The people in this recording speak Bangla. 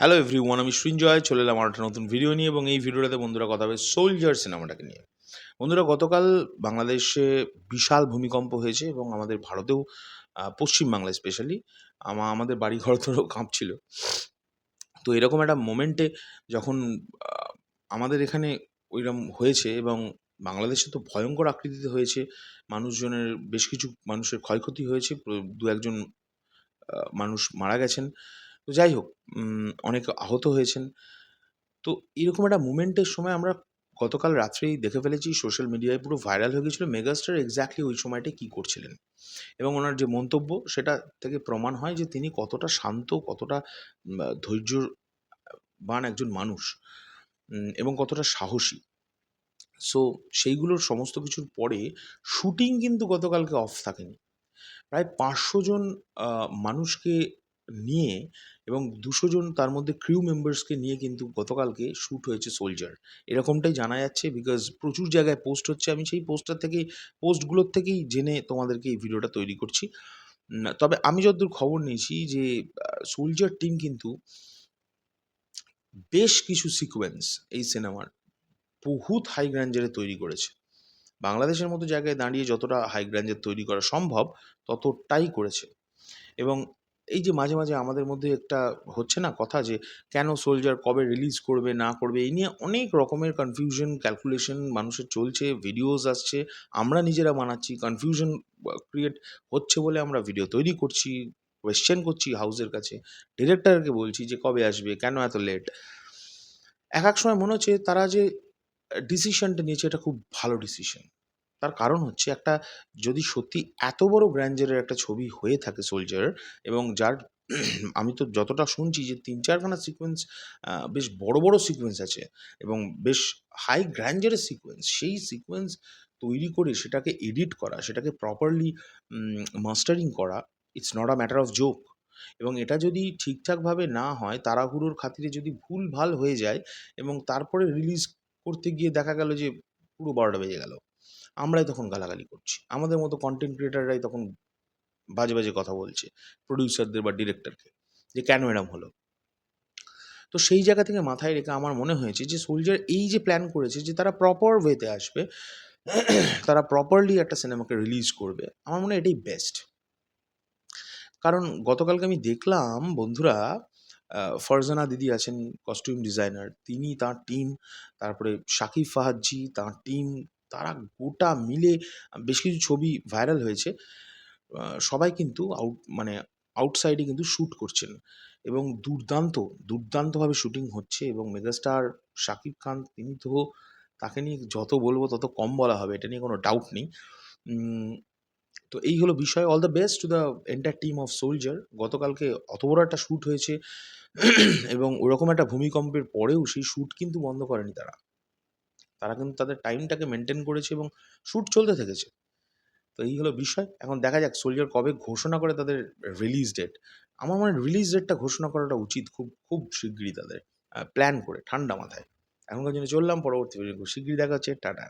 হ্যালো এভরিওয়ান আমি সৃঞ্জয় চলে এলাম আর একটা নতুন ভিডিও নিয়ে এবং এই ভিডিওটাতে বন্ধুরা কথা হবে সোলজার সিনেমাটাকে নিয়ে। বন্ধুরা, গতকাল বাংলাদেশে বিশাল ভূমিকম্প হয়েছে এবং আমাদের ভারতেও পশ্চিমবাংলায় স্পেশালি আমাদের বাড়ি ঘর তোরও কাঁপছিল। তো এরকম একটা মোমেন্টে যখন আমাদের এখানে ওইরকম হয়েছে এবং বাংলাদেশে তো ভয়ঙ্কর আকৃতিতে হয়েছে, মানুষজনের, বেশ কিছু মানুষের ক্ষয়ক্ষতি হয়েছে, দু, একজন মানুষ মারা গেছেন। তো যাই হোক অনেক আহত হয়েছেন। তো এরকম একটা মুমেন্টের সময় আমরা গতকাল রাত্রেই দেখে ফেলেছি সোশ্যাল মিডিয়ায় পুরো ভাইরাল হয়ে গেছিল মেগাস্টার এক্স্যাক্টলি ওই সময়টা কী করছিলেন। এবং ওনার যে মন্তব্য সেটা থেকে প্রমাণ হয় যে তিনি কতটা শান্ত কতটা উম, ধৈর্যবান একজন মানুষ এবং কতটা সাহসী। সো সেইগুলোর সমস্ত কিছুর পরে শুটিং কিন্তু গতকালকে অফ থাকেনি। প্রায় পাঁচশো জন মানুষকে নিয়ে এবং দুশো জন তার মধ্যে ক্রিউ মেম্বার্সকে নিয়ে কিন্তু গতকালকে শ্যুট হয়েছে সোলজার এরকমটাই জানা যাচ্ছে বিকজ প্রচুর জায়গায় পোস্ট হচ্ছে। আমি সেই পোস্টার থেকেই পোস্টগুলোর থেকেই জেনে তোমাদেরকে এই ভিডিওটা তৈরি করছি। তবে আমি যতদূর খবর নিয়েছি যে সোলজার টিম কিন্তু বেশ কিছু সিকোয়েন্স এই সিনেমার বহুত হাই গ্র্যান্ডারে তৈরি করেছে। বাংলাদেশের মতো জায়গায় দাঁড়িয়ে যতটা হাই গ্র্যান্ডের তৈরি করা সম্ভব, ততটাই করেছে। এবং এই যে মাঝে মাঝে আমাদের মধ্যে একটা হচ্ছে না কথা যে, কেন সোলজার কবে রিলিজ করবে, না করবে, এই নিয়ে অনেক রকমের কনফিউশন ক্যালকুলেশন মানুষের চলছে ভিডিওস আসছে, আমরা নিজেরা বানাচ্ছি কনফিউশন ক্রিয়েট হচ্ছে বলে আমরা ভিডিও তৈরি করছি কোয়েশ্চেন করছি হাউসের কাছে ডিরেক্টরকে বলছি যে কবে আসবে, কেন এত লেট এক এক সময় মনে হচ্ছে তারা যে ডিসিশনটা নিয়েছে, এটা খুব ভালো ডিসিশন তার কারণ হচ্ছে একটা, যদি সত্যি এত বড় গ্র্যান্ডারের একটা ছবি হয়ে থাকে সোলজার এবং যার, আমি তো যতটা শুনছি যে তিন চারখানা সিকোয়েন্স বেশ বড় বড় সিকোয়েন্স আছে এবং বেশ হাই গ্র্যান্ডারের সিকোয়েন্স সেই সিকোয়েন্স তৈরি করে সেটাকে এডিট করা, সেটাকে প্রপারলি মাস্টারিং করা it's not a matter of joke এবং এটা যদি ঠিকঠাকভাবে না হয়, তাড়াহুড়োর খাতিরে যদি ভুল ভালো হয়ে যায় এবং তারপরে রিলিজ করতে গিয়ে দেখা গেল যে পুরো বারোটা বেজে গেল। আমরাই তখন গালাগালি করছি। আমাদের মতো কন্টেন্ট ক্রিয়েটাররাই তখন বাজে বাজে কথা বলছে প্রডিউসারদের বা ডিরেক্টরকে যে কেন এরম হলো? তো সেই জায়গা থেকে মাথায় রেখে আমার মনে হয়েছে যে সোলজার এই যে প্ল্যান করেছে যে তারা প্রপার ওয়েতে আসবে, তারা প্রপারলি একটা সিনেমাকে রিলিজ করবে, আমার মনে হয় এটাই বেস্ট কারণ গতকালকে আমি দেখলাম বন্ধুরা ফারজানা দিদি আছেন কস্টিউম ডিজাইনার তিনি তার টিম তারপরে শাকিব ফাহাদজি, তার টিম তারা গোটা মিলে বেশ কিছু ছবি ভাইরাল হয়েছে। সবাই কিন্তু আউট মানে আউটসাইডে কিন্তু শ্যুট করছেন। এবং দুর্দান্ত, দুর্দান্তভাবে শুটিং হচ্ছে এবং মেগাস্টার শাকিব খান, তিনি তো তাকে নিয়ে যত বলব তত কম বলা হবে, এটা নিয়ে কোনো ডাউট নেই। তো এই হলো বিষয়। All the best to the entire team of soldier গতকালকে অত বড় একটা শ্যুট হয়েছে। এবং ওরকম একটা ভূমিকম্পের পরেও সেই শ্যুট কিন্তু বন্ধ করেনি তারা। তারা কিন্তু তাদের টাইমটাকে মেনটেন করেছে এবং শ্যুট চলতে থেকেছে। তো এই হলো বিষয়। এখন দেখা যাক সোলজার কবে ঘোষণা করে তাদের রিলিজ ডেট আমার মনে রিলিজ ডেটটা ঘোষণা করাটা উচিত খুব খুব শিগগিরই তাদের প্ল্যান করে, ঠান্ডা মাথায়। এখনকার জন্য চললাম, পরবর্তী ভিডিও শিগগিরই দেখা হচ্ছে, টাটা।